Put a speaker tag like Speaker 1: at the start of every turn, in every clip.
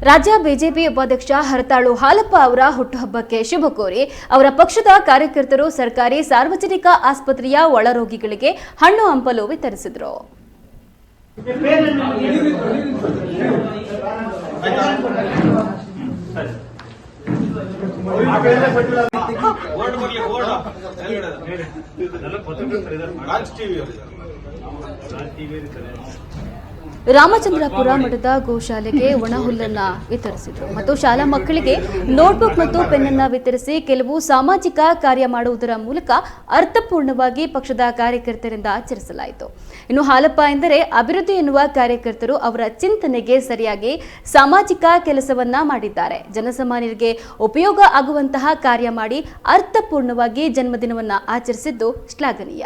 Speaker 1: ರಾಜ್ಯ ಬಿಜೆಪಿ ಉಪಾಧ್ಯಕ್ಷ ಹರತಾಳು ಹಾಲಪ್ಪ ಅವರ ಹುಟ್ಟುಹಬ್ಬಕ್ಕೆ ಶುಭ ಕೋರಿ ಅವರ ಪಕ್ಷದ ಕಾರ್ಯಕರ್ತರು ಸರ್ಕಾರಿ ಸಾರ್ವಜನಿಕ ಆಸ್ಪತ್ರೆಯ ಒಳರೋಗಿಗಳಿಗೆ ಹಣ್ಣು ಹಂಪಲು ವಿತರಿಸಿದರು ರಾಮಚಂದ್ರಪುರ ಮಠದ ಗೋಶಾಲೆಗೆ ಒಣಹುಲ್ಲನ್ನ ವಿತರಿಸಿದರು. ಮತ್ತು ಶಾಲಾ ಮಕ್ಕಳಿಗೆ ನೋಟ್ಬುಕ್ ಮತ್ತು ಪೆನ್ನನ್ನ ವಿತರಿಸಿ ಕೆಲವು ಸಾಮಾಜಿಕ ಕಾರ್ಯ ಮಾಡುವುದರ ಮೂಲಕ ಅರ್ಥಪೂರ್ಣವಾಗಿ ಪಕ್ಷದ ಕಾರ್ಯಕರ್ತರಿಂದ ಆಚರಿಸಲಾಯಿತು. ಇನ್ನು ಹಾಲಪ್ಪ ಎಂದರೆ ಅಭಿವೃದ್ಧಿ ಎನ್ನುವ ಕಾರ್ಯಕರ್ತರು ಅವರ ಚಿಂತನೆಗೆ ಸರಿಯಾಗಿ ಸಾಮಾಜಿಕ ಕೆಲಸವನ್ನ ಮಾಡಿದ್ದಾರೆ. ಜನಸಾಮಾನ್ಯರಿಗೆ ಉಪಯೋಗ ಆಗುವಂತಹ ಕಾರ್ಯ ಮಾಡಿ ಅರ್ಥಪೂರ್ಣವಾಗಿ ಜನ್ಮದಿನವನ್ನ ಆಚರಿಸಿದ್ದು ಶ್ಲಾಘನೀಯ.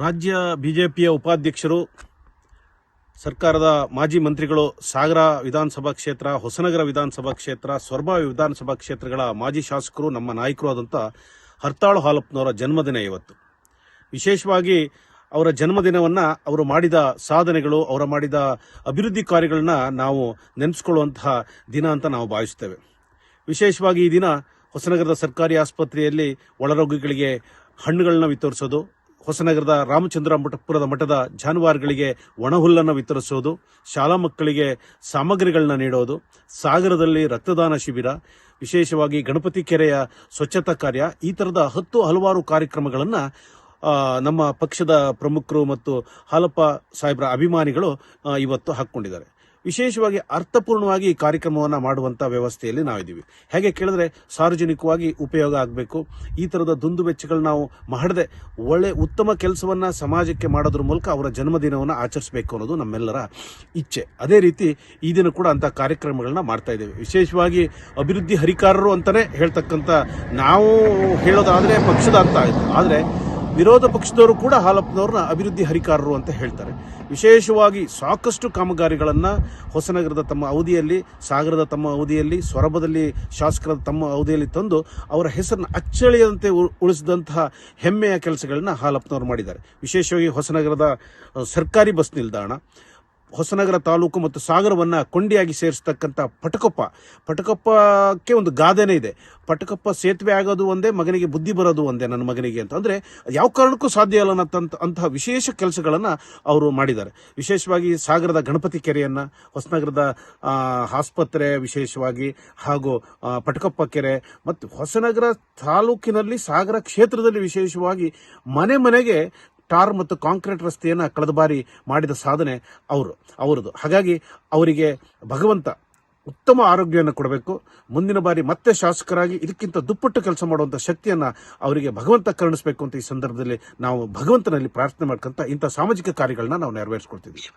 Speaker 2: ರಾಜ್ಯ ಬಿಜೆಪಿಯ ಉಪಾಧ್ಯಕ್ಷರು, ಸರ್ಕಾರದ ಮಾಜಿ ಮಂತ್ರಿಗಳು, ಸಾಗರ ವಿಧಾನಸಭಾ ಕ್ಷೇತ್ರ, ಹೊಸನಗರ ವಿಧಾನಸಭಾ ಕ್ಷೇತ್ರ ಸೊರಬ ವಿಧಾನಸಭಾ ಕ್ಷೇತ್ರಗಳ ಮಾಜಿ ಶಾಸಕರು, ನಮ್ಮ ನಾಯಕರು ಆದಂಥ ಹರ್ತಾಳು ಹಾಲಪ್ಪನವರ ಜನ್ಮದಿನ ಇವತ್ತು. ವಿಶೇಷವಾಗಿ ಅವರ ಜನ್ಮದಿನವನ್ನು ಅವರು ಮಾಡಿದ ಸಾಧನೆಗಳು, ಅವರ ಮಾಡಿದ ಅಭಿವೃದ್ಧಿ ಕಾರ್ಯಗಳನ್ನ ನಾವು ನೆನೆಸ್ಕೊಳ್ಳುವಂತಹ ದಿನ ಅಂತ ನಾವು ಭಾವಿಸ್ತೇವೆ ವಿಶೇಷವಾಗಿ ಈ ದಿನ ಹೊಸನಗರದ ಸರ್ಕಾರಿ ಆಸ್ಪತ್ರೆಯಲ್ಲಿ ಒಳರೋಗಿಗಳಿಗೆ ಹಣ್ಣುಗಳನ್ನ ವಿತರಿಸೋದು, ಹೊಸನಗರದ ರಾಮಚಂದ್ರ ಮಠಪುರದ ಮಠದ ಜಾನುವಾರುಗಳಿಗೆ ಒಣಹುಲ್ಲನ್ನು ವಿತರಿಸೋದು, ಶಾಲಾ ಮಕ್ಕಳಿಗೆ ಸಾಮಗ್ರಿಗಳನ್ನ ನೀಡೋದು, ಸಾಗರದಲ್ಲಿ ರಕ್ತದಾನ ಶಿಬಿರ, ವಿಶೇಷವಾಗಿ ಗಣಪತಿ ಕೆರೆಯ ಸ್ವಚ್ಛತಾ ಕಾರ್ಯ, ಈ ಥರದ ಹತ್ತು ಹಲವಾರು ಕಾರ್ಯಕ್ರಮಗಳನ್ನು ನಮ್ಮ ಪಕ್ಷದ ಪ್ರಮುಖರು ಮತ್ತು ಹಾಲಪ್ಪ ಸಾಹೇಬ್ರ ಅಭಿಮಾನಿಗಳು ಇವತ್ತು ಹಾಕ್ಕೊಂಡಿದ್ದಾರೆ. ವಿಶೇಷವಾಗಿ ಅರ್ಥಪೂರ್ಣವಾಗಿ ಈ ಕಾರ್ಯಕ್ರಮವನ್ನು ಮಾಡುವಂಥ ವ್ಯವಸ್ಥೆಯಲ್ಲಿ ನಾವಿದ್ದೀವಿ. ಹೇಗೆ ಕೇಳಿದ್ರೆ ಸಾರ್ವಜನಿಕವಾಗಿ ಉಪಯೋಗ ಆಗಬೇಕು. ಈ ಥರದ ದುಂದು ವೆಚ್ಚಗಳು ನಾವು ಮಾಡದೆ ಒಳ್ಳೆ ಉತ್ತಮ ಕೆಲಸವನ್ನು ಸಮಾಜಕ್ಕೆ ಮಾಡೋದ್ರ ಮೂಲಕ ಅವರ ಜನ್ಮದಿನವನ್ನು ಆಚರಿಸಬೇಕು ಅನ್ನೋದು ನಮ್ಮೆಲ್ಲರ ಇಚ್ಛೆ. ಅದೇ ರೀತಿ ಈ ದಿನ ಕೂಡ ಅಂಥ ಕಾರ್ಯಕ್ರಮಗಳನ್ನ ಮಾಡ್ತಾ ಇದ್ದೇವೆ. ವಿಶೇಷವಾಗಿ ಅಭಿವೃದ್ಧಿ ಹರಿಕಾರರು ಅಂತಲೇ ಹೇಳ್ತಕ್ಕಂಥ ನಾವು ಹೇಳೋದಾದರೆ ಪಕ್ಷದ ಅಂತ ಆಯಿತು. ಆದರೆ ವಿರೋಧ ಪಕ್ಷದವರು ಕೂಡ ಹಾಲಪ್ಪನವ್ರನ್ನ ಅಭಿವೃದ್ಧಿ ಹರಿಕಾರರು ಅಂತ ಹೇಳ್ತಾರೆ. ವಿಶೇಷವಾಗಿ ಸಾಕಷ್ಟು ಕಾಮಗಾರಿಗಳನ್ನು ಹೊಸನಗರದ ತಮ್ಮ ಅವಧಿಯಲ್ಲಿ, ಸಾಗರದ ತಮ್ಮ ಅವಧಿಯಲ್ಲಿ, ಸೊರಬದಲ್ಲಿ, ಶಾಸಕರ ತಮ್ಮ ಅವಧಿಯಲ್ಲಿ ತಂದು ಅವರ ಹೆಸರನ್ನು ಅಚ್ಚಳಿಯದಂತೆ ಉಳಿಸಿದಂತಹ ಹೆಮ್ಮೆಯ ಕೆಲಸಗಳನ್ನ ಹಾಲಪ್ಪನವರು ಮಾಡಿದ್ದಾರೆ. ವಿಶೇಷವಾಗಿ ಹೊಸನಗರದ ಸರ್ಕಾರಿ ಬಸ್ ನಿಲ್ದಾಣ ಹೊಸನಗರ ತಾಲೂಕು ಮತ್ತು ಸಾಗರವನ್ನು ಕೊಂಡಿಯಾಗಿ ಸೇರಿಸ್ತಕ್ಕಂಥ ಪಟಕಪ್ಪ. ಪಟಕಪ್ಪಕ್ಕೆ ಒಂದು ಗಾದೆನೇ ಇದೆ. ಪಟಕಪ್ಪ ಸೇತುವೆ ಆಗೋದು ಒಂದೇ, ಮಗನಿಗೆ ಬುದ್ಧಿ ಬರೋದು ಒಂದೇ ನನ್ನ ಮಗನಿಗೆ ಅಂತ. ಅಂದ್ರೆ ಯಾವ ಕಾರಣಕ್ಕೂ ಸಾಧ್ಯ ಇಲ್ಲ ಅಂತಹ ವಿಶೇಷ ಕೆಲಸಗಳನ್ನು ಅವರು ಮಾಡಿದ್ದಾರೆ. ವಿಶೇಷವಾಗಿ ಸಾಗರದ ಗಣಪತಿ ಕೆರೆಯನ್ನ, ಹೊಸನಗರದ ಆಸ್ಪತ್ರೆ ವಿಶೇಷವಾಗಿ, ಹಾಗೂ ಪಟಕೊಪ್ಪ ಕೆರೆ, ಮತ್ತು ಹೊಸನಗರ ತಾಲೂಕಿನಲ್ಲಿ ಸಾಗರ ಕ್ಷೇತ್ರದಲ್ಲಿ ವಿಶೇಷವಾಗಿ ಮನೆ ಮನೆಗೆ ಟಾರ್ ಮತ್ತು ಕಾಂಕ್ರೀಟ್ ರಸ್ತೆಯನ್ನು ಕಳೆದ ಬಾರಿ ಮಾಡಿದ ಸಾಧನೆ ಅವರು ಅವರದು ಹಾಗಾಗಿ ಅವರಿಗೆ ಭಗವಂತ ಉತ್ತಮ ಆರೋಗ್ಯವನ್ನು ಕೊಡಬೇಕು. ಮುಂದಿನ ಬಾರಿ ಮತ್ತೆ ಶಾಸಕರಾಗಿ ಇದಕ್ಕಿಂತ ದುಪ್ಪಟ್ಟು ಕೆಲಸ ಮಾಡುವಂಥ ಶಕ್ತಿಯನ್ನು ಅವರಿಗೆ ಭಗವಂತ ಕರುಣಿಸಬೇಕು ಅಂತ ಈ ಸಂದರ್ಭದಲ್ಲಿ ನಾವು ಭಗವಂತನಲ್ಲಿ ಪ್ರಾರ್ಥನೆ ಮಾಡ್ಕೊಂತ ಇಂಥ ಸಾಮಾಜಿಕ ಕಾರ್ಯಗಳನ್ನ ನಾವು ನೆರವೇರಿಸ್ಕೊಳ್ತಿದ್ದೀವಿ